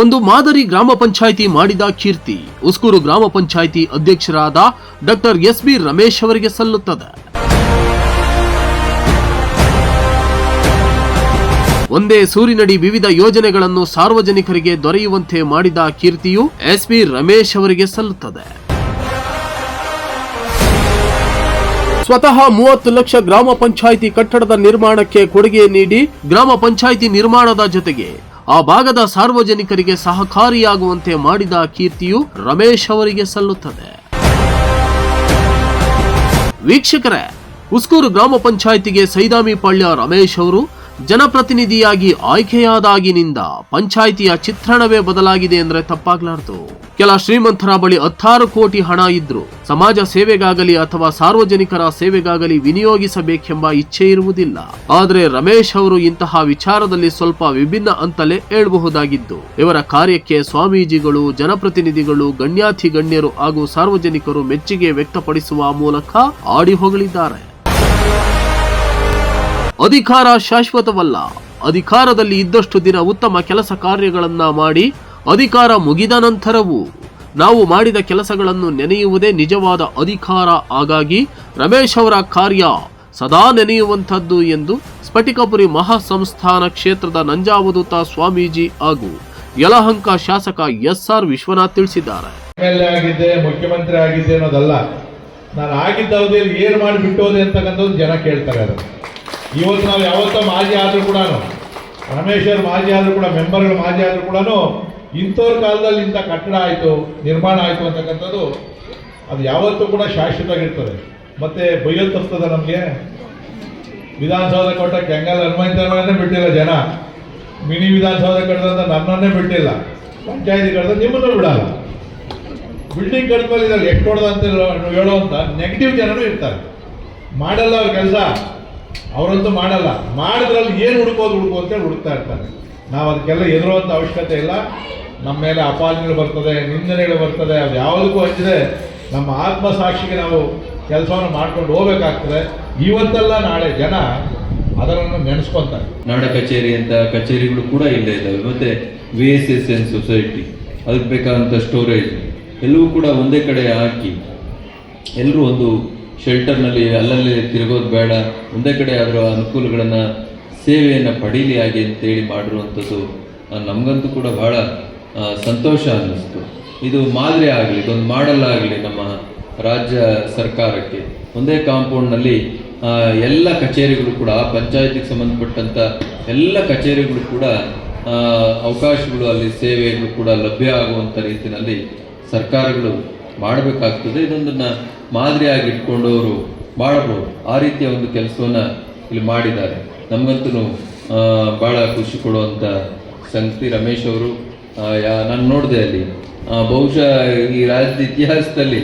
ಒಂದು ಮಾದರಿ ಗ್ರಾಮ ಪಂಚಾಯಿತಿ ಮಾಡಿದ ಕೀರ್ತಿ. ಉಸ್ಕೂರು ಗ್ರಾಮ ಪಂಚಾಯಿತಿ ಅಧ್ಯಕ್ಷರಾದ ಡಾಕ್ಟರ್ ಎಸ್ ಬಿ ರಮೇಶ್ ಅವರಿಗೆ ಸಲ್ಲುತ್ತದೆ. ಒಂದೇ ಸೂರಿನಡಿ ವಿವಿಧ ಯೋಜನೆಗಳನ್ನು ಸಾರ್ವಜನಿಕರಿಗೆ ದೊರೆಯುವಂತೆ ಮಾಡಿದ ಕೀರ್ತಿಯು ಎಸ್ ಬಿ ರಮೇಶ್ ಅವರಿಗೆ ಸಲ್ಲುತ್ತದೆ. ಸ್ವತಃ ಮೂವತ್ತು ಲಕ್ಷ ಗ್ರಾಮ ಪಂಚಾಯಿತಿ ಕಟ್ಟಡದ ನಿರ್ಮಾಣಕ್ಕೆ ಕೊಡುಗೆ ನೀಡಿ ಗ್ರಾಮ ಪಂಚಾಯಿತಿ ನಿರ್ಮಾಣದ ಜೊತೆಗೆ ಆ ಭಾಗದ ಸಾರ್ವಜನಿಕರಿಗೆ ಸಹಕಾರಿಯಾಗುವಂತೆ ಮಾಡಿದ ಕೀರ್ತಿಯು ರಮೇಶ್ ಅವರಿಗೆ ಸಲ್ಲುತ್ತದೆ. ವೀಕ್ಷಕರೇ ಉಸ್ಕೂರು ಗ್ರಾಮ ಪಂಚಾಯಿತಿಗೆ ಸೈದಾಮಿ ಪಾಳ್ಯ ರಮೇಶ್ ಅವರು ಜನಪ್ರತಿನಿಧಿಯಾಗಿ ಆಯ್ಕೆಯಾದಾಗಿನಿಂದ ಪಂಚಾಯಿತಿಯ ಚಿತ್ರಣವೇ ಬದಲಾಗಿದೆ ಅಂದ್ರೆ ತಪ್ಪಾಗ್ಲಾರ್ದು. ಕೆಲ ಶ್ರೀಮಂತರ ಬಳಿ ಹತ್ತಾರು ಕೋಟಿ ಹಣ ಇದ್ರು ಸಮಾಜ ಸೇವೆಗಾಗಲಿ ಅಥವಾ ಸಾರ್ವಜನಿಕರ ಸೇವೆಗಾಗಲಿ ವಿನಿಯೋಗಿಸಬೇಕೆಂಬ ಇಚ್ಛೆ ಇರುವುದಿಲ್ಲ. ಆದರೆ ರಮೇಶ್ ಅವರು ಇಂತಹ ವಿಚಾರದಲ್ಲಿ ಸ್ವಲ್ಪ ವಿಭಿನ್ನ ಅಂತಲೇ ಹೇಳಬಹುದಾಗಿದ್ದು, ಇವರ ಕಾರ್ಯಕ್ಕೆ ಸ್ವಾಮೀಜಿಗಳು, ಜನಪ್ರತಿನಿಧಿಗಳು ಗಣ್ಯಾತಿ ಗಣ್ಯರು ಹಾಗೂ ಸಾರ್ವಜನಿಕರು ಮೆಚ್ಚುಗೆ ವ್ಯಕ್ತಪಡಿಸುವ ಮೂಲಕ ಆಡಿ ಹೊಗಳಿದ್ದಾರೆ ಅಧಿಕಾರ ಶಾಶ್ವತವಲ್ಲ. ಅಧಿಕಾರದಲ್ಲಿ ಇದ್ದಷ್ಟು ದಿನ ಉತ್ತಮ ಕೆಲಸ ಕಾರ್ಯಗಳನ್ನು ಮಾಡಿ ಅಧಿಕಾರ ಮುಗಿದ ನಂತರವೂ ನಾವು ಮಾಡಿದ ಕೆಲಸಗಳನ್ನು ನೆನೆಯುವುದೇ ನಿಜವಾದ ಅಧಿಕಾರ. ಹಾಗಾಗಿ ರಮೇಶ್ ಅವರ ಕಾರ್ಯ ಸದಾ ನೆನೆಯುವಂಥದ್ದು ಎಂದು ಸ್ಫಟಿಕಪುರಿ ಮಹಾಸಂಸ್ಥಾನ ಕ್ಷೇತ್ರದ ನಂಜಾವಧೂತ ಸ್ವಾಮೀಜಿ ಹಾಗೂ ಯಲಹಂಕ ಶಾಸಕ ಎಸ್ ಆರ್ ವಿಶ್ವನಾಥ್ ತಿಳಿಸಿದ್ದಾರೆ. ಆಗಿದ್ದೆ, ಮುಖ್ಯಮಂತ್ರಿ ಆಗಿದ್ದೆ ಅನ್ನೋದಲ್ಲ. ನಾನು ಆಗಿದ್ದ ಏನು ಮಾಡಿ ಬಿಟ್ಟೋದೆ ಅಂತಕ್ಕಂಥದ್ದು ಜನ ಕೇಳ್ತಾರೆ ಇವತ್ತು ನಾವು ಯಾವತ್ತೋ ಮಾಜಿ ಆದರೂ ಕೂಡ ರಮೇಶ್ವರ್ ಮಾಜಿ ಆದರೂ ಕೂಡ, ಮೆಂಬರ್ಗಳು ಮಾಜಿ ಆದರೂ ಕೂಡ ಇಂಥವ್ರ ಕಾಲದಲ್ಲಿ ಇಂಥ ಕಟ್ಟಡ ಆಯಿತು, ನಿರ್ಮಾಣ ಆಯಿತು ಅಂತಕ್ಕಂಥದ್ದು ಅದು ಯಾವತ್ತೂ ಕೂಡ ಶಾಶ್ವತವಾಗಿರ್ತದೆ. ಮತ್ತೆ ಬೈಯಲ್ ತಪ್ತದ ನಮಗೆ? ವಿಧಾನಸೌಧ ಕೊಟ್ಟ ಕೆಂಗಲ್ ಹನುಮಂತರನ್ನೇ ಬಿಟ್ಟಿಲ್ಲ ಜನ. ಮಿನಿ ವಿಧಾನಸೌಧ ಕಟ್ಟದಂತ ನನ್ನನ್ನೇ ಬಿಟ್ಟಿಲ್ಲ. ಪಂಚಾಯತಿ ಕಟ್ಟದ ನಿಮ್ಮನ್ನು ಬಿಡಲ್ಲ. ಬಿಲ್ಡಿಂಗ್ ಕಟ್ಮೇಲೆ ಇದ್ರಲ್ಲಿ ಎಷ್ಟು ಹೊಡೆದ ಅಂತ ಹೇಳುವಂತ ನೆಗೆಟಿವ್ ಜನರು ಇರ್ತಾರೆ. ಮಾಡಲ್ಲ ಅವ್ರ ಕೆಲಸ. ಅವರಂತೂ ಮಾಡಲ್ಲ. ಮಾಡಿದ್ರಲ್ಲಿ ಏನು ಹುಡುಕೋದು ಹುಡುಕು ಅಂತೇಳಿ ಹುಡುಕ್ತಾ ಇರ್ತಾರೆ. ನಾವು ಅದಕ್ಕೆಲ್ಲ ಎದುರುವಂಥ ಅವಶ್ಯಕತೆ ಇಲ್ಲ. ನಮ್ಮ ಮೇಲೆ ಅಪಾದನೆಗಳು ಬರ್ತದೆ, ನಿಂದನೆಗಳು ಬರ್ತದೆ, ಅದು ಯಾವುದಕ್ಕೂ ಹಚ್ಚಿದೆ ನಮ್ಮ ಆತ್ಮಸಾಕ್ಷಿಗೆ ನಾವು ಕೆಲಸವನ್ನು ಮಾಡ್ಕೊಂಡು ಹೋಗ್ಬೇಕಾಗ್ತದೆ. ಇವತ್ತೆಲ್ಲ ನಾಳೆ ಜನ ಅದನ್ನು ನೆನೆಸ್ಕೊಂತಾರೆ. ನಾಡ ಕಚೇರಿ ಅಂತ ಕಚೇರಿಗಳು ಕೂಡ ಇಲ್ಲೇ ಇದ್ದಾವೆ. ಮತ್ತೆ V S S N society ಅದಕ್ಕೆ ಬೇಕಾದಂಥ ಸ್ಟೋರೇಜ್ ಎಲ್ಲವೂ ಕೂಡ ಒಂದೇ ಕಡೆ ಹಾಕಿ ಎಲ್ಲರೂ ಒಂದು ಶೆಲ್ಟರ್ನಲ್ಲಿ ಅಲ್ಲಲ್ಲಿ ತಿರುಗೋದು ಬೇಡ. ಒಂದೇ ಕಡೆ ಅದರ ಅನುಕೂಲಗಳನ್ನು ಸೇವೆಯನ್ನು ಪಡೀಲಿ ಆಗಿ ಅಂತೇಳಿ ಮಾಡಿರುವಂಥದ್ದು ನಮಗಂತೂ ಕೂಡ ಬಹಳ ಸಂತೋಷ ಅನ್ನಿಸ್ತು. ಇದು ಮಾದರಿ ಆಗಲಿ, ಇದೊಂದು ಮಾಡಲ್ ಆಗಲಿ ನಮ್ಮ ರಾಜ್ಯ ಸರ್ಕಾರಕ್ಕೆ. ಒಂದೇ ಕಾಂಪೌಂಡ್ನಲ್ಲಿ ಎಲ್ಲ ಕಚೇರಿಗಳು ಕೂಡ ಪಂಚಾಯತಿಗೆ ಸಂಬಂಧಪಟ್ಟಂಥ ಎಲ್ಲ ಕಚೇರಿಗಳು ಕೂಡ ಅವಕಾಶಗಳು ಅಲ್ಲಿ ಸೇವೆಗಳು ಕೂಡ ಲಭ್ಯ ಆಗುವಂಥ ರೀತಿಯಲ್ಲಿ ಸರ್ಕಾರಗಳು ಮಾಡಬೇಕಾಗ್ತದೆ. ಇದೊಂದನ್ನು ಮಾದರಿಯಾಗಿ ಇಟ್ಕೊಂಡವರು ಅವರು ಮಾಡಬಹುದು ಆ ರೀತಿಯ ಒಂದು ಕೆಲಸವನ್ನು ಇಲ್ಲಿ ಮಾಡಿದ್ದಾರೆ. ನಮಗಂತೂ ಭಾಳ ಖುಷಿ ಕೊಡುವಂಥ ಸಂಗತಿ ರಮೇಶ್ ಅವರು. ನಾನು ನೋಡಿದೆ ಅಲ್ಲಿ. ಬಹುಶಃ ಈ ರಾಜ್ಯದ ಇತಿಹಾಸದಲ್ಲಿ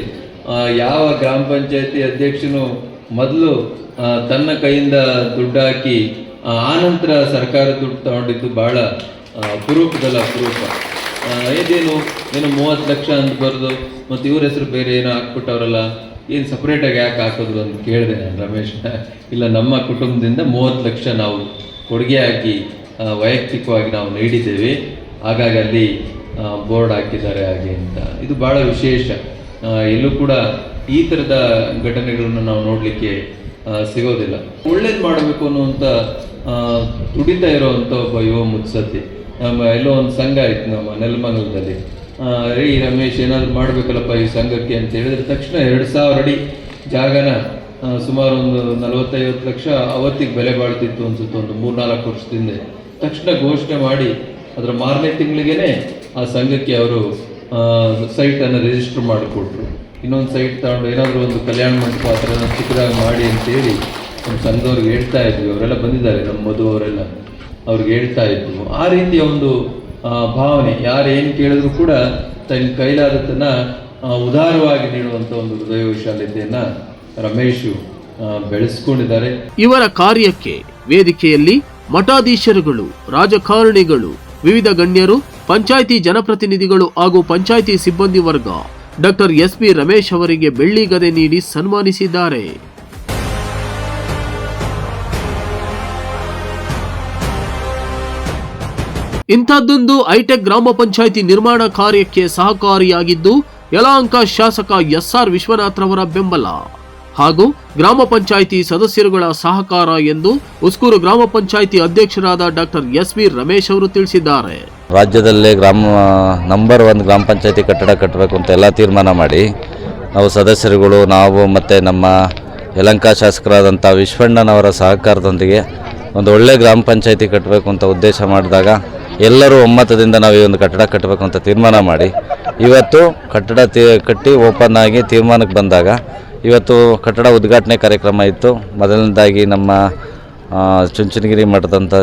ಯಾವ ಗ್ರಾಮ ಪಂಚಾಯತಿ ಅಧ್ಯಕ್ಷನು ಮೊದಲು ತನ್ನ ಕೈಯಿಂದ ದುಡ್ಡು ಹಾಕಿ ಆನಂತರ ಸರ್ಕಾರ ದುಡ್ಡು ತಗೊಂಡಿದ್ದು ಆ, ಅಪರೂಪದಲ್ಲ ಅಪರೂಪ. ಇದೇನು ಏನೋ ಮೂವತ್ತು ಲಕ್ಷ ಅಂತ ಬರೆದು ಮತ್ತು ಇವ್ರ ಹೆಸರು ಬೇರೆ ಏನೋ ಹಾಕ್ಬಿಟ್ಟವ್ರಲ್ಲ. ಏನು ಸಪ್ರೇಟಾಗಿ ಯಾಕೆ ಹಾಕಿದ್ರು ಅಂತ ಕೇಳಿದೆ ನಾನು, ರಮೇಶ್. ಇಲ್ಲ, ನಮ್ಮ ಕುಟುಂಬದಿಂದ ಮೂವತ್ತು ಲಕ್ಷ ನಾವು ಕೊಡುಗೆ ಹಾಕಿ ವೈಯಕ್ತಿಕವಾಗಿ ನಾವು ನೀಡಿದ್ದೇವೆ. ಹಾಗಾಗಿ ಅಲ್ಲಿ ಬೋರ್ಡ್ ಹಾಕಿದ್ದಾರೆ ಹಾಗೆ ಅಂತ. ಇದು ಬಹಳ ವಿಶೇಷ. ಎಲ್ಲೂ ಕೂಡ ಈ ಥರದ ಘಟನೆಗಳನ್ನು ನಾವು ನೋಡಲಿಕ್ಕೆ ಸಿಗೋದಿಲ್ಲ. ಒಳ್ಳೇದು ಮಾಡಬೇಕು ಅನ್ನುವಂಥ ತುಡಿತ ಇರುವಂಥ ಒಬ್ಬ ಯುವ ಮುತ್ಸದ್ದಿ. ನಮ್ಮ ಎಲ್ಲೋ ಒಂದು ಸಂಘ ಇತ್ತು ನಮ್ಮ ನೆಲಮಂಗಲದಲ್ಲಿ. ರೀ ರಮೇಶ್, ಏನಾದ್ರು ಮಾಡಬೇಕಲ್ಲಪ್ಪ ಈ ಸಂಘಕ್ಕೆ ಅಂತ ಹೇಳಿದ್ರೆ ತಕ್ಷಣ ಎರಡು ಸಾವಿರ ಅಡಿ ಜಾಗನ ಸುಮಾರು ಒಂದು ನಲವತ್ತೈವತ್ತು ಲಕ್ಷ ಅವತ್ತಿಗೆ ಬೆಲೆ ಬಾಳ್ತಿತ್ತು ಅನ್ಸುತ್ತೆ, ಒಂದು ಮೂರ್ನಾಲ್ಕು ವರ್ಷದಿಂದ. ತಕ್ಷಣ ಘೋಷಣೆ ಮಾಡಿ ಅದರ ಮಾರನೇ ತಿಂಗಳಿಗೆ ಆ ಸಂಘಕ್ಕೆ ಅವರು ಸೈಟನ್ನು ರಿಜಿಸ್ಟರ್ ಮಾಡಿಕೊಟ್ರು. ಇನ್ನೊಂದು ಸೈಟ್ ತಗೊಂಡು ಏನಾದರೂ ಒಂದು ಕಲ್ಯಾಣ ಮಂಟಪ ಆ ಥರ ಚಿಕ್ಕದಾಗಿ ಮಾಡಿ ಅಂತೇಳಿ ನಮ್ಮ ಸಂಘದವ್ರಿಗೆ ಹೇಳ್ತಾ ಇದ್ವಿ. ಅವರೆಲ್ಲ ಬಂದಿದ್ದಾರೆ, ನಮ್ಮ ಮಧು ಅವರೆಲ್ಲ. ಅವ್ರಿಗೆ ಹೇಳ್ತಾ ಇದ್ವು. ಆ ರೀತಿಯ ಒಂದು ಭಾವನೆ, ಯಾರು ಏನು ಕೇಳಿದ್ರು ಕೂಡ ತನ್ನ ಕೈಲಾದತನ ಉದಾರವಾಗಿ ನೀಡುವಂತ ಒಂದು ಹೃದಯ ವಿಶಾಲತೆಯನ್ನ ರಮೇಶು ಬೆಳೆಸ್ಕೊಂಡಿದ್ದಾರೆ. ಇವರ ಕಾರ್ಯಕ್ಕೆ ವೇದಿಕೆಯಲ್ಲಿ ಮಠಾಧೀಶರುಗಳು, ರಾಜಕಾರಣಿಗಳು, ವಿವಿಧ ಗಣ್ಯರು, ಪಂಚಾಯಿತಿ ಜನಪ್ರತಿನಿಧಿಗಳು ಹಾಗೂ ಪಂಚಾಯಿತಿ ಸಿಬ್ಬಂದಿ ವರ್ಗ ಡಾಕ್ಟರ್ ಎಸ್ ಪಿ ರಮೇಶ್ ಅವರಿಗೆ ಬೆಳ್ಳಿ ಗದೆ ನೀಡಿ ಸನ್ಮಾನಿಸಿದ್ದಾರೆ. ಇಂಥದ್ದೊಂದು ಹೈಟೆಕ್ ಗ್ರಾಮ ಪಂಚಾಯಿತಿ ನಿರ್ಮಾಣ ಕಾರ್ಯಕ್ಕೆ ಸಹಕಾರಿಯಾಗಿದ್ದು, ಯಲಹಂಕ ಶಾಸಕ ಎಸ್ಆರ್ ವಿಶ್ವನಾಥ್ರವರ ಬೆಂಬಲ. ಹಾಗೂ ಗ್ರಾಮ ಪಂಚಾಯಿತಿ ಸದಸ್ಯರುಗಳ ಸಹಕಾರ ಎಂದು ಉಸ್ಕೂರು ಗ್ರಾಮ ಪಂಚಾಯಿತಿ ಅಧ್ಯಕ್ಷರಾದ ಡಾಕ್ಟರ್ ಎಸ್ ವಿ ರಮೇಶ್ ಅವರು ತಿಳಿಸಿದ್ದಾರೆ. ರಾಜ್ಯದಲ್ಲೇ ಗ್ರಾಮ, ನಂಬರ್ ಒನ್ ಗ್ರಾಮ ಪಂಚಾಯಿತಿ ಕಟ್ಟಡ ಕಟ್ಟಬೇಕು ಅಂತ ಎಲ್ಲ ತೀರ್ಮಾನ ಮಾಡಿ, ನಾವು ಸದಸ್ಯರುಗಳು, ನಾವು ಮತ್ತು ನಮ್ಮ ಯಲಂಕ ಶಾಸಕರಾದಂಥ ವಿಶ್ವಣ್ಣನವರ ಸಹಕಾರದೊಂದಿಗೆ ಒಂದು ಒಳ್ಳೆ ಗ್ರಾಮ ಪಂಚಾಯಿತಿ ಕಟ್ಟಬೇಕು ಅಂತ ಉದ್ದೇಶ ಮಾಡಿದಾಗ ಎಲ್ಲರೂ ಒಮ್ಮತದಿಂದ ನಾವು ಈ ಒಂದು ಕಟ್ಟಡ ಕಟ್ಟಬೇಕು ಅಂತ ತೀರ್ಮಾನ ಮಾಡಿ. ಇವತ್ತು ಕಟ್ಟಡ ಕಟ್ಟಿ ಓಪನ್ ಆಗಿ ತೀರ್ಮಾನಕ್ಕೆ ಬಂದಾಗ ಇವತ್ತು ಕಟ್ಟಡ ಉದ್ಘಾಟನೆ ಕಾರ್ಯಕ್ರಮ ಇತ್ತು. ಮೊದಲನೇದಾಗಿ ನಮ್ಮ ಚುಂಚನಗಿರಿ ಮಠದಂಥ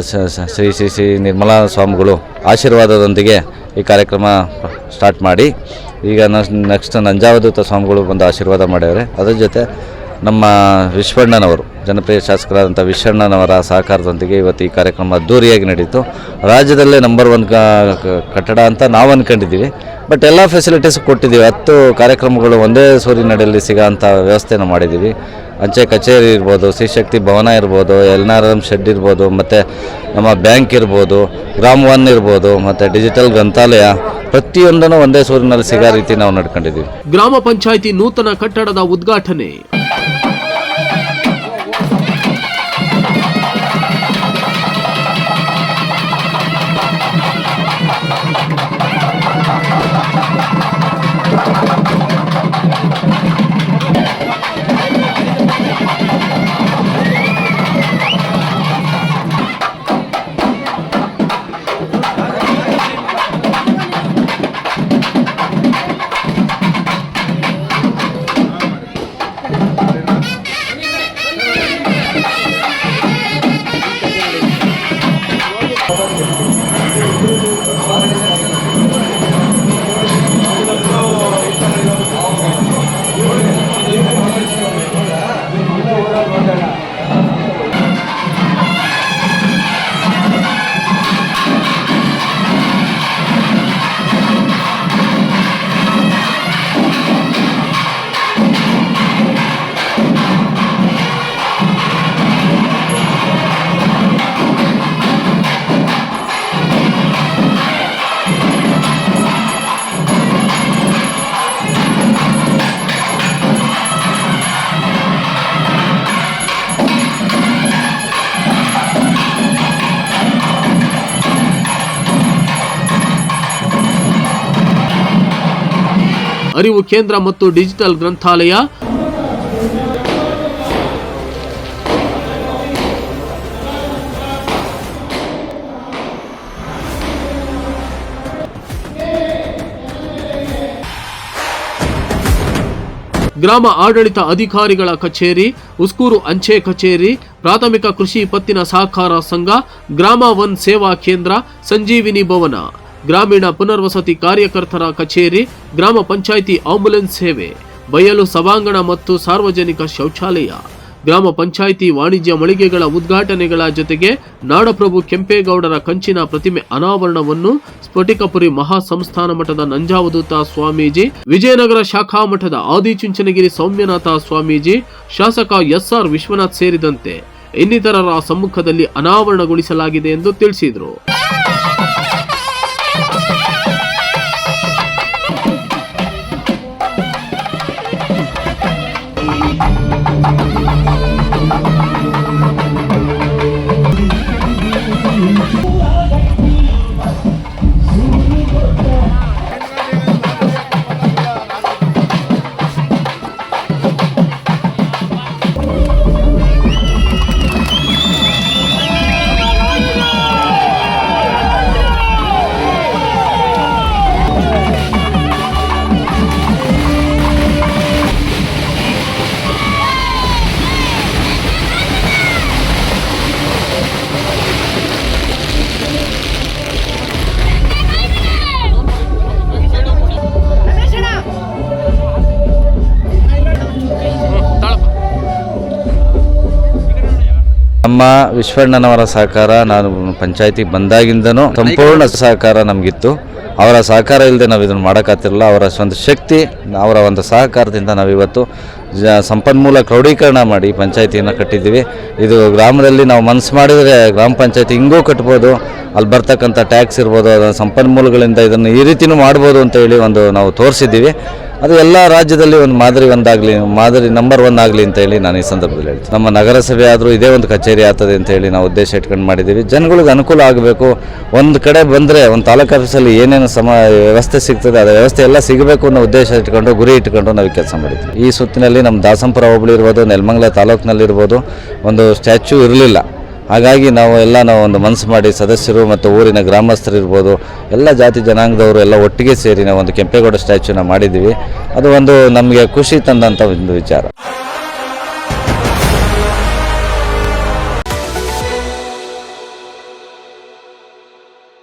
ಶ್ರೀ ಶ್ರೀ ಶ್ರೀ ನಿರ್ಮಲಾ ಸ್ವಾಮಿಗಳು ಆಶೀರ್ವಾದದೊಂದಿಗೆ ಈ ಕಾರ್ಯಕ್ರಮ ಸ್ಟಾರ್ಟ್ ಮಾಡಿ. ಈಗ ನೆಕ್ಸ್ಟ್ ನಂಜಾವಧೂತ ಸ್ವಾಮಿಗಳು ಬಂದು ಆಶೀರ್ವಾದ ಮಾಡ್ಯಾರೆ ಅದರ ಜೊತೆ ನಮ್ಮ ವಿಶ್ವಣ್ಣನವರು, ಜನಪ್ರಿಯ ಶಾಸಕರಾದಂಥ ವಿಶ್ವಣ್ಣನವರ ಸಹಕಾರದೊಂದಿಗೆ ಇವತ್ತು ಈ ಕಾರ್ಯಕ್ರಮ ಅದ್ದೂರಿಯಾಗಿ ನಡೀತು ರಾಜ್ಯದಲ್ಲೇ ನಂಬರ್ ಒನ್ ಕಟ್ಟಡ ಅಂತ ನಾವು ಅಂದ್ಕೊಂಡಿದ್ದೀವಿ ಬಟ್ ಎಲ್ಲ ಫೆಸಿಲಿಟೀಸ್ ಕೊಟ್ಟಿದ್ದೀವಿ. ಹತ್ತು ಕಾರ್ಯಕ್ರಮಗಳು ಒಂದೇ ಸೂರಿನಡಿಯಲ್ಲಿ ಸಿಗೋಂಥ ವ್ಯವಸ್ಥೆನ ಮಾಡಿದ್ದೀವಿ. ಅಂಚೆ ಕಚೇರಿ ಇರ್ಬೋದು ಶ್ರೀಶಕ್ತಿ ಭವನ ಇರ್ಬೋದು, ಎಲ್ ಆರ್ ಎಂ ಶೆಡ್ ಇರ್ಬೋದು, ಮತ್ತು ನಮ್ಮ ಬ್ಯಾಂಕ್ ಇರ್ಬೋದು, ಗ್ರಾಮ ಒನ್ ಇರ್ಬೋದು, ಮತ್ತು ಡಿಜಿಟಲ್ ಗ್ರಂಥಾಲಯ ಪ್ರತಿಯೊಂದನ್ನು ಒಂದೇ ಸೂರಿನಲ್ಲಿ ಸಿಗೋ ರೀತಿ ನಾವು ನಡ್ಕೊಂಡಿದ್ದೀವಿ. ಗ್ರಾಮ ಪಂಚಾಯಿತಿ ನೂತನ ಕಟ್ಟಡದ ಉದ್ಘಾಟನೆ. ಅರಿವು ಕೇಂದ್ರ ಮತ್ತು ಡಿಜಿಟಲ್ ಗ್ರಂಥಾಲಯ. ಗ್ರಾಮ ಆಡಳಿತ ಅಧಿಕಾರಿಗಳ ಕಚೇರಿ, ಉಸ್ಕೂರು ಅಂಚೆ ಕಚೇರಿ, ಪ್ರಾಥಮಿಕ ಕೃಷಿ ಪತ್ತಿನ ಸಹಕಾರ ಸಂಘ, ಗ್ರಾಮ ಒನ್ ಸೇವಾ ಕೇಂದ್ರ, ಸಂಜೀವಿನಿ ಭವನ. ಗ್ರಾಮೀಣ ಪುನರ್ವಸತಿ ಕಾರ್ಯಕರ್ತರ ಕಚೇರಿ, ಗ್ರಾಮ ಪಂಚಾಯಿತಿ ಆಂಬ್ಯುಲೆನ್ಸ್ ಸೇವೆ, ಬಯಲು ಸಭಾಂಗಣ ಮತ್ತು ಸಾರ್ವಜನಿಕ ಶೌಚಾಲಯ, ಗ್ರಾಮ ಪಂಚಾಯಿತಿ ವಾಣಿಜ್ಯ ಮಳಿಗೆಗಳ ಉದ್ಘಾಟನೆಗಳ ಜೊತೆಗೆ ನಾಡಪ್ರಭು ಕೆಂಪೇಗೌಡರ ಕಂಚಿನ ಪ್ರತಿಮೆ ಅನಾವರಣವನ್ನು ಸ್ಫಟಿಕಪುರಿ ಮಹಾಸಂಸ್ಥಾನ ಮಠದ ನಂಜಾವಧೂತ ಸ್ವಾಮೀಜಿ, ವಿಜಯನಗರ ಶಾಖಾ ಮಠದ ಆದಿಚುಂಚನಗಿರಿ ಸೌಮ್ಯನಾಥ ಸ್ವಾಮೀಜಿ, ಶಾಸಕ ಎಸ್ಆರ್ ವಿಶ್ವನಾಥ್ ಸೇರಿದಂತೆ ಇನ್ನಿತರರ ಸಮ್ಮುಖದಲ್ಲಿ ಅನಾವರಣಗೊಳಿಸಲಾಗಿದೆ ಎಂದು ತಿಳಿಸಿದರು. ವಿಶ್ವಣ್ಣನವರ ಸಹಕಾರ ನಾನು ಪಂಚಾಯತಿಗೆ ಬಂದಾಗಿಂದನೂ ಸಂಪೂರ್ಣ ಸಹಕಾರ ನಮಗಿತ್ತು. ಅವರ ಸಹಕಾರ ಇಲ್ಲದೆ ನಾವು ಇದನ್ನು ಮಾಡೋಕ್ಕಾಗ್ತಿರಲಿಲ್ಲ. ಅವರ ಒಂದು ಶಕ್ತಿ, ಅವರ ಒಂದು ಸಹಕಾರದಿಂದ ನಾವಿವತ್ತು ಜ ಸಂಪನ್ಮೂಲ ಕ್ರೋಢೀಕರಣ ಮಾಡಿ ಪಂಚಾಯತಿಯನ್ನು ಕಟ್ಟಿದ್ದೀವಿ. ಇದು ಗ್ರಾಮದಲ್ಲಿ ನಾವು ಮನಸ್ಸು ಮಾಡಿದರೆ ಗ್ರಾಮ ಪಂಚಾಯತಿ ಹಿಂಗೂ ಕಟ್ಬೋದು. ಅಲ್ಲಿ ಬರ್ತಕ್ಕಂಥ ಟ್ಯಾಕ್ಸ್ ಇರ್ಬೋದು. ಅದರ ಸಂಪನ್ಮೂಲಗಳಿಂದ ಇದನ್ನು ಈ ರೀತಿಯೂ ಮಾಡ್ಬೋದು ಅಂತ ಹೇಳಿ ಒಂದು ನಾವು ತೋರಿಸಿದ್ದೀವಿ. ಅದು ಎಲ್ಲ ರಾಜ್ಯದಲ್ಲಿ ಒಂದು ಮಾದರಿ ಒಂದಾಗಲಿ, ಮಾದರಿ ನಂಬರ್ ಒನ್ ಆಗಲಿ ಅಂತ ಹೇಳಿ ನಾನು ಈ ಸಂದರ್ಭದಲ್ಲಿ ಹೇಳ್ತೀನಿ. ನಮ್ಮ ನಗರಸಭೆ ಆದರೂ ಇದೇ ಒಂದು ಕಚೇರಿ ಆಗ್ತದೆ ಅಂತ ಹೇಳಿ ನಾವು ಉದ್ದೇಶ ಇಟ್ಕೊಂಡು ಮಾಡಿದ್ದೀವಿ. ಜನಗಳಿಗೆ ಅನುಕೂಲ ಆಗಬೇಕು. ಒಂದು ಕಡೆ ಬಂದರೆ, ಒಂದು ತಾಲೂಕು ಆಫೀಸಲ್ಲಿ ಏನೇನು ಸಮ, ವ್ಯವಸ್ಥೆ ಸಿಗ್ತದೆ ಅದರ ವ್ಯವಸ್ಥೆ ಎಲ್ಲ ಸಿಗಬೇಕು ಅನ್ನೋ ಉದ್ದೇಶ ಇಟ್ಕೊಂಡು, ಗುರಿ ಇಟ್ಕೊಂಡು ನಾವು ಕೆಲಸ ಮಾಡಿದ್ವಿ ಈ ಸುತ್ತಿನಲ್ಲಿ ನಮ್ಮ ದಾಸಂಪುರ ಹೋಬಳಿ ಇರ್ಬೋದು, ನೆಲಮಂಗಲ ತಾಲೂಕಿನಲ್ಲಿರ್ಬೋದು ಒಂದು ಸ್ಟ್ಯಾಚ್ಯೂ ಇರಲಿಲ್ಲ. ಹಾಗಾಗಿ ನಾವು ಎಲ್ಲ ನಾವು ಒಂದು ಮನಸ್ಸು ಮಾಡಿ ಸದಸ್ಯರು ಮತ್ತು ಊರಿನ ಗ್ರಾಮಸ್ಥರು ಇರ್ಬೋದು, ಎಲ್ಲ ಜಾತಿ ಜನಾಂಗದವರು ಎಲ್ಲ ಒಟ್ಟಿಗೆ ಸೇರಿ ನಾವು ಒಂದು ಕೆಂಪೇಗೌಡ ಸ್ಟ್ಯಾಚ್ಯೂನ ಮಾಡಿದ್ದೀವಿ. ಅದು ಒಂದು ನಮಗೆ ಖುಷಿ ತಂದಂಥ ಒಂದು ವಿಚಾರ.